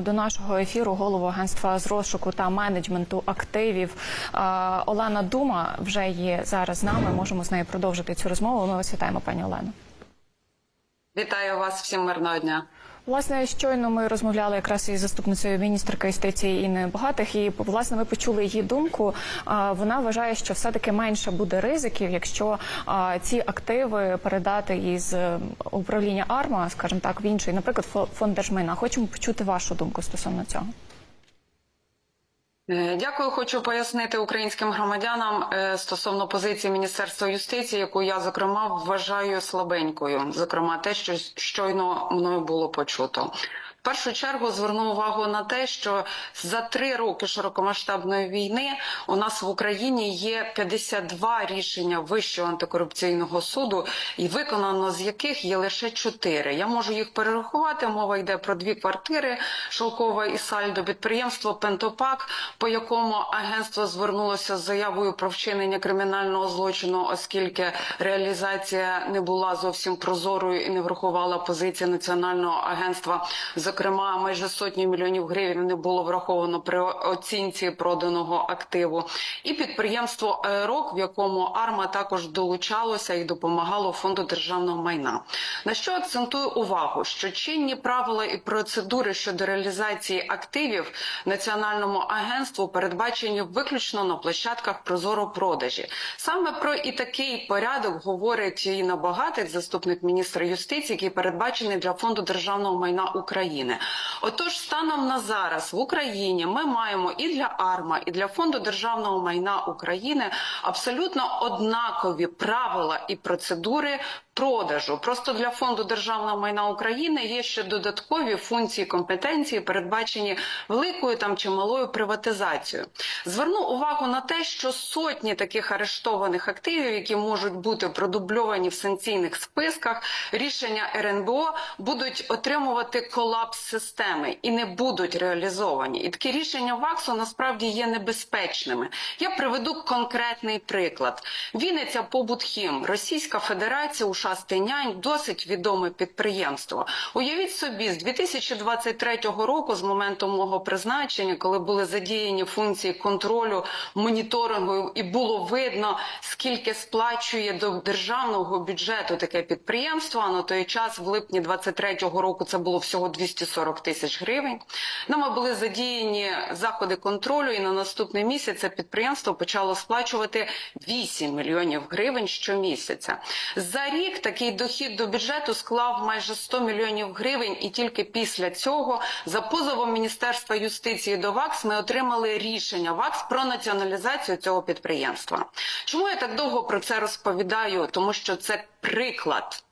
До нашого ефіру голову агентства з розшуку та менеджменту активів Олена Дума вже є зараз з нами. Можемо з нею продовжити цю розмову. Ми вас вітаємо, пані Олено. Вітаю вас всім мирного дня. Власне, щойно ми розмовляли якраз із заступницею міністерки юстиції Інни Багатих, і власне ми почули її думку. Вона вважає, що все таки менше буде ризиків, якщо ці активи передати із е, управління АРМА, скажімо так, в інший, наприклад, фо- фонд держмайна. Хочемо почути вашу думку стосовно цього. Е, Дякую. Хочу пояснити українським громадянам е, стосовно позиції Міністерства юстиції, яку я зокрема вважаю слабенькою. Зокрема, те, що щойно мною було почуто. Першу чергу зверну увагу на те, що за три роки широкомасштабної війни у нас в Україні є 52 рішення Вищого антикорупційного суду, і виконано з яких є лише чотири. Я можу їх перерахувати. Мова йде про дві квартири Шовкова і Сальдо, підприємство Пентопак, по якому агентство звернулося з заявою про вчинення кримінального злочину, оскільки реалізація не була зовсім прозорою і не врахувала позиції національного агентства. Зокрема, майже сотні мільйонів гривень не було враховано при оцінці проданого активу. І підприємство «Аерок», в якому Арма також долучалося і допомагало фонду державного майна. На що акцентую увагу, що чинні правила і процедури щодо реалізації активів національному агентству передбачені виключно на площадках прозоро продажі. Саме про і такий порядок говорить і на багатих заступник міністра юстиції, який передбачений для фонду державного майна України. Отож, станом на зараз в Україні ми маємо і для АРМА, і для фонду державного майна України абсолютно однакові правила і процедури. Продажу просто для фонду державного майна України є ще додаткові функції компетенції, передбачені великою там чи малою приватизацією. Зверну увагу на те, що сотні таких арештованих активів, які можуть бути продубльовані в санкційних списках, рішення РНБО будуть отримувати колапс системи і не будуть реалізовані. І такі рішення ВАКСу насправді є небезпечними. Я приведу конкретний приклад: Вінниця Побутхім, Російська Федерація у Шастинянь досить відоме підприємство. Уявіть собі, з 2023 року, з моменту мого призначення, коли були задіяні функції контролю, моніторингу, і було видно, скільки сплачує до державного бюджету таке підприємство. А на той час, в липні 23-го року, це було всього 240 тисяч гривень. Нами були задіяні заходи контролю, і на наступний місяць це підприємство почало сплачувати 8 мільйонів гривень щомісяця. За рік такий дохід до бюджету склав майже 100 мільйонів гривень, і тільки після цього, за позовом Міністерства юстиції до ВАКС, ми отримали рішення ВАКС про націоналізацію цього підприємства. Чому я так довго про це розповідаю? Тому що це приклад.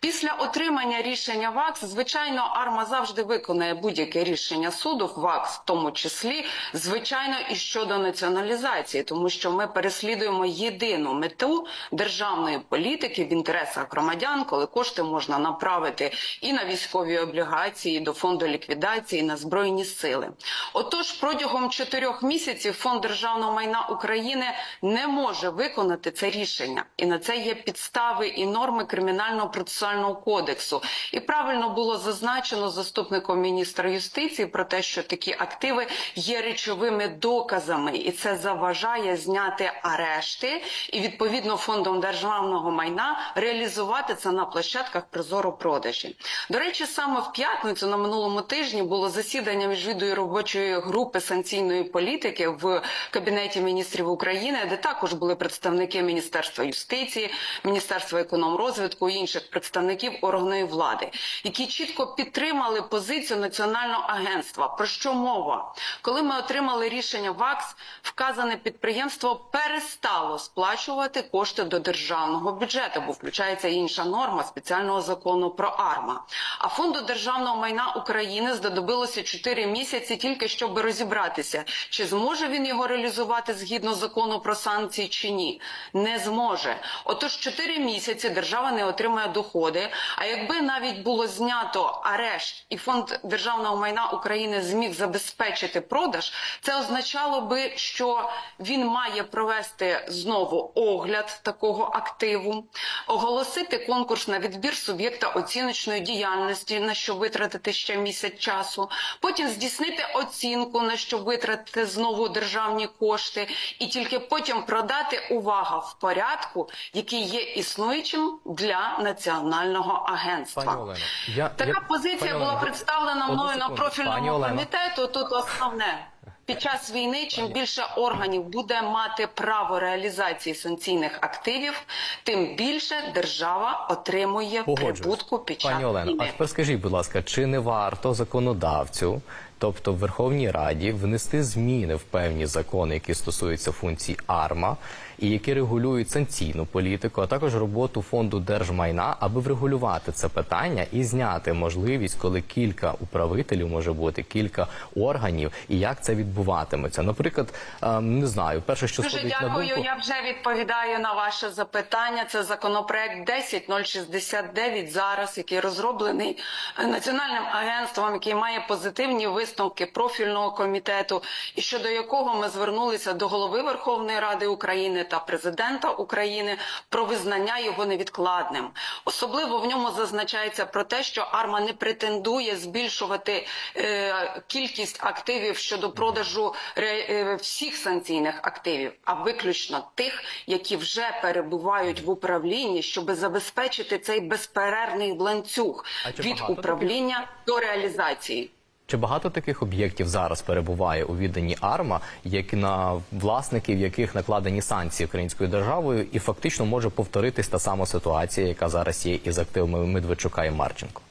Після отримання рішення ВАКС, звичайно, АРМА завжди виконає будь-яке рішення суду, ВАКС в тому числі, звичайно, і щодо націоналізації, тому що ми переслідуємо єдину мету державної політики в інтересах громадян, коли кошти можна направити і на військові облігації, і до фонду ліквідації, і на збройні сили. Отож, протягом чотирьох місяців фонд державного майна України не може виконати це рішення, і на це є підстави і норми кримінального процесуального кодексу. І правильно було зазначено заступником міністра юстиції про те, що такі активи є речовими доказами, і це заважає зняти арешти і відповідно фондом державного майна реалізувати це на площадках прозоро продажі. До речі, саме в п'ятницю на минулому тижні було засідання міжвідої робочої групи санкційної політики в кабінеті міністрів України, де також були представники Міністерства юстиції, Міністерства економрозвитку і інших представників органної влади, які чітко підтримали позицію національного агентства. Про що мова? Коли ми отримали рішення ВАКС, вказане підприємство перестало сплачувати кошти до державного бюджету, бо включається інша норма спеціального закону про АРМА. А фонду державного майна України знадобилося 4 місяці тільки щоб розібратися, чи зможе він його реалізувати згідно закону про санкції чи ні. Не зможе. Отож, 4 місяці держава не отримає доходи. А якби навіть було знято арешт і фонд державного майна України зміг забезпечити продаж, це означало би, що він має провести знову огляд такого активу, оголосити конкурс на відбір суб'єкта оціночної діяльності, на що витратити ще місяць часу, потім здійснити оцінку, на що витратити знову державні кошти, і тільки потім продати увага в порядку, який є існуючим для національного агентства. Пані Олено, я Така я- позиція пані була Олено, представлена мною на секунду. Пані профільному комітету. Тут основне. Під час війни, чим більше органів буде мати право реалізації санкційних активів, тим більше держава отримує прибутку під час Пані Олено, а війни. тепер скажіть, будь ласка, чи не варто законодавцю, тобто в Верховній Раді, внести зміни в певні закони, які стосуються функцій АРМА і які регулюють санкційну політику, а також роботу фонду держмайна, аби врегулювати це питання і зняти можливість, коли кілька управителів може бути, кілька органів, і як це відбуватиметься? Наприклад, ем, не знаю, перше, що Дуже сходить на думку. Я вже відповідаю на ваше запитання. Це законопроект 10069 зараз, який розроблений е, національним агентством, який має позитивні висновки профільного комітету, і щодо якого ми звернулися до голови Верховної Ради України та президента України про визнання його невідкладним. Особливо в ньому зазначається про те, що АРМА не претендує збільшувати е, кількість активів щодо продажу ре- е, всіх санкційних активів, а виключно тих, які вже перебувають в управлінні, щоб забезпечити цей безперервний ланцюг від управління до реалізації. Чи багато таких об'єктів зараз перебуває у відданні АРМА, як на власників яких накладені санкції українською державою, і фактично може повторитись та сама ситуація, яка зараз є із активами Медведчука і Марченко?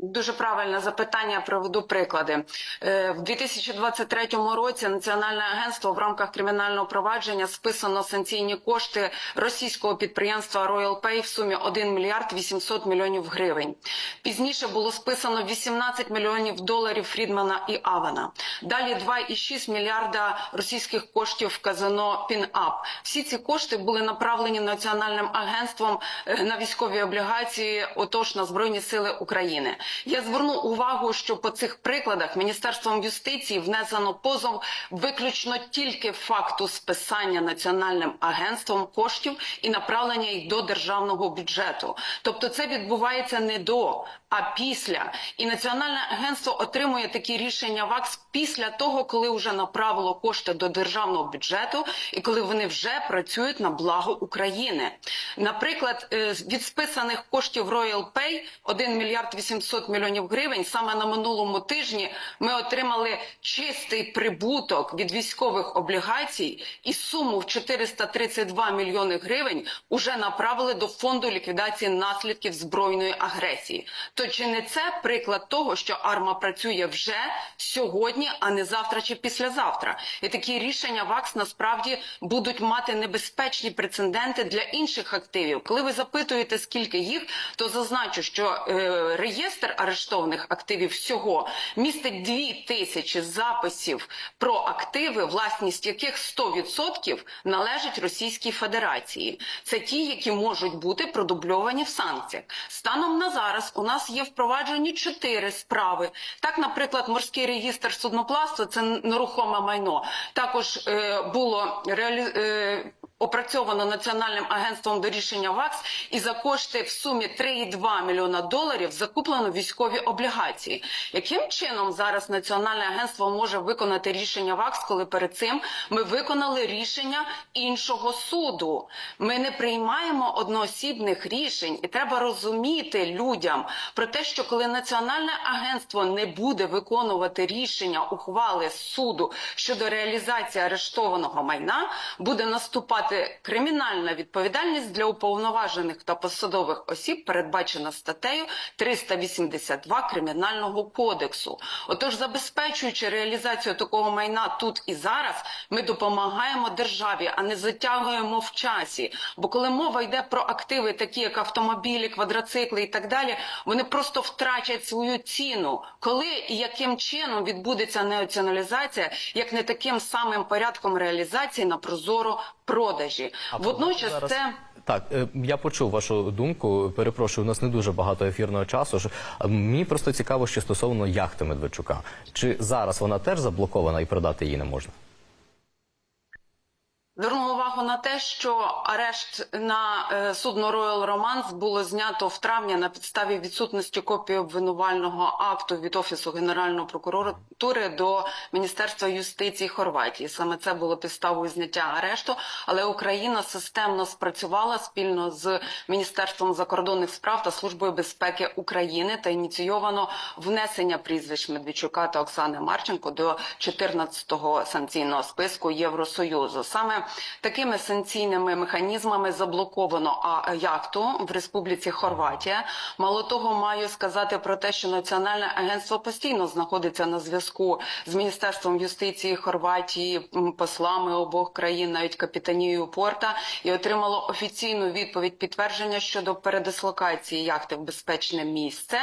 Дуже правильне запитання. Приведу приклади. Е, В 2023 році Національне агентство в рамках кримінального провадження списано санкційні кошти російського підприємства Royal Pay в сумі 1 мільярд 800 мільйонів гривень. Пізніше було списано 18 мільйонів доларів Фрідмана і Авана. Далі 2,6 мільярда російських коштів в казино Пінап. Всі ці кошти були направлені національним агентством е, на військові облігації, отож на збройні сили України. Я зверну увагу, що по цих прикладах міністерством юстиції внесено позов виключно тільки факту списання національним агентством коштів і направлення їх до державного бюджету. Тобто, це відбувається не до, а після. І національне агентство отримує такі рішення ВАКС після того, коли вже направило кошти до державного бюджету і коли вони вже працюють на благо України. Наприклад, е, від списаних коштів Royal Pay 1 мільярд 800 мільйонів гривень. Саме на минулому тижні ми отримали чистий прибуток від військових облігацій і суму в 432 мільйони гривень уже направили до фонду ліквідації наслідків збройної агресії. То чи не це приклад того, що АРМА працює вже сьогодні, а не завтра чи післязавтра? І такі рішення ВАКС насправді будуть мати небезпечні прецеденти для інших активів. Коли ви запитуєте, скільки їх, то зазначу, що е, реєстр арештованих активів всього містить дві тисячі записів про активи, власність яких 100% належить Російській Федерації. Це ті, які можуть бути продубльовані в санкціях. Станом на зараз у нас є впроваджені чотири справи. Так, наприклад, морський реєстр судноплавства це нерухоме майно. Також е, було реалі... е, опрацьовано національним агентством до рішення ВАКС, і за кошти в сумі 3,2 мільйона доларів закуплено військові облігації. Яким чином зараз національне агентство може виконати рішення ВАКС, коли перед цим ми виконали рішення іншого суду? Ми не приймаємо одноосібних рішень, і треба розуміти людям про те, що коли національне агентство не буде виконувати рішення ухвали суду щодо реалізації арештованого майна, буде наступати кримінальна відповідальність для уповноважених та посадових осіб, передбачена статтею 382 кримінального кодексу. Отож, забезпечуючи реалізацію такого майна тут і зараз, ми допомагаємо державі, а не затягуємо в часі. Бо коли мова йде про активи, такі як автомобілі, квадроцикли і так далі, вони просто втрачать свою ціну. Коли і яким чином відбудеться неоціоналізація, як не таким самим порядком реалізації на прозоро продажі. Водночас Зараз- це. Так, е, я почув вашу думку. Перепрошую, у нас не дуже багато ефірного часу. Мені просто цікаво, що стосовно яхти Медведчука. Чи зараз вона теж заблокована і продати її не можна? Зверну увагу на те, що арешт на е, судно Royal Romance було знято в травні на підставі відсутності копії обвинувального акту від офісу Генеральної прокуратури до Міністерства юстиції Хорватії. Саме це було підставою зняття арешту. Але Україна системно спрацювала спільно з Міністерством закордонних справ та Службою безпеки України та ініційовано внесення прізвищ Медведчука та Оксани Марченко до 14-го санкційного списку Євросоюзу. Саме такими санкційними механізмами заблоковано яхту в Республіці Хорватія. Мало того, маю сказати про те, що Національне агентство постійно знаходиться на зв'язку з Міністерством юстиції Хорватії, послами обох країн, навіть капітанією порта, і отримало офіційну відповідь підтвердження щодо передислокації яхти в безпечне місце.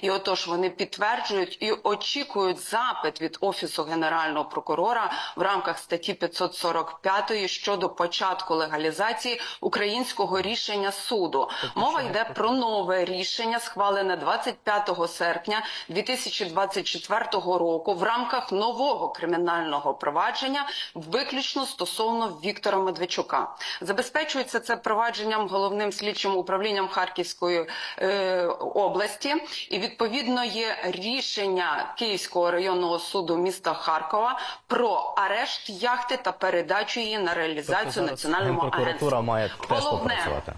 І отож вони підтверджують і очікують запит від офісу генерального прокурора в рамках статті 545 щодо початку легалізації українського рішення суду. Мова йде про нове рішення, схвалене 25 серпня 2024 року в рамках нового кримінального провадження, виключно стосовно Віктора Медведчука. Забезпечується це провадженням головним слідчим управлінням Харківської е, області, і відповідно є рішення Київського районного суду міста Харкова про арешт яхти та передачу її на реалізацію Тобто національному агентству. має теж попрацювати.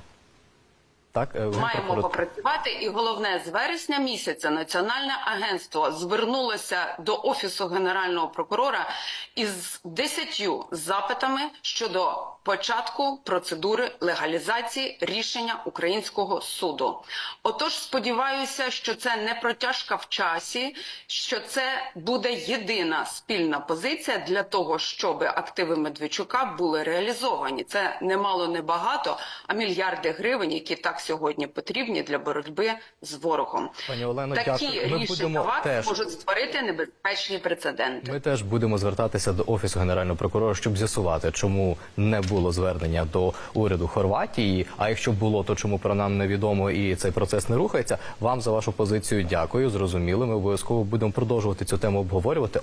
Так, е, Маємо попрацювати, і головне з вересня місяця Національне агентство звернулося до офісу генерального прокурора із десятью запитами щодо початку процедури легалізації рішення українського суду. Отож, сподіваюся, що це не протяжка в часі, що це буде єдина спільна позиція для того, щоб активи Медведчука були реалізовані. Це немало не багато, а мільярди гривень, які так сьогодні потрібні для боротьби з ворогом. Пані Олено, Такі дякую. Ми рішення будемо ВАК теж- можуть створити небезпечні прецеденти. Ми теж будемо звертатися до офісу генерального прокурора, щоб з'ясувати, чому не було звернення до уряду Хорватії. А якщо було, то чому про нам невідомо і цей процес не рухається. Вам за вашу позицію дякую. Зрозуміло. Ми обов'язково будемо продовжувати цю тему обговорювати.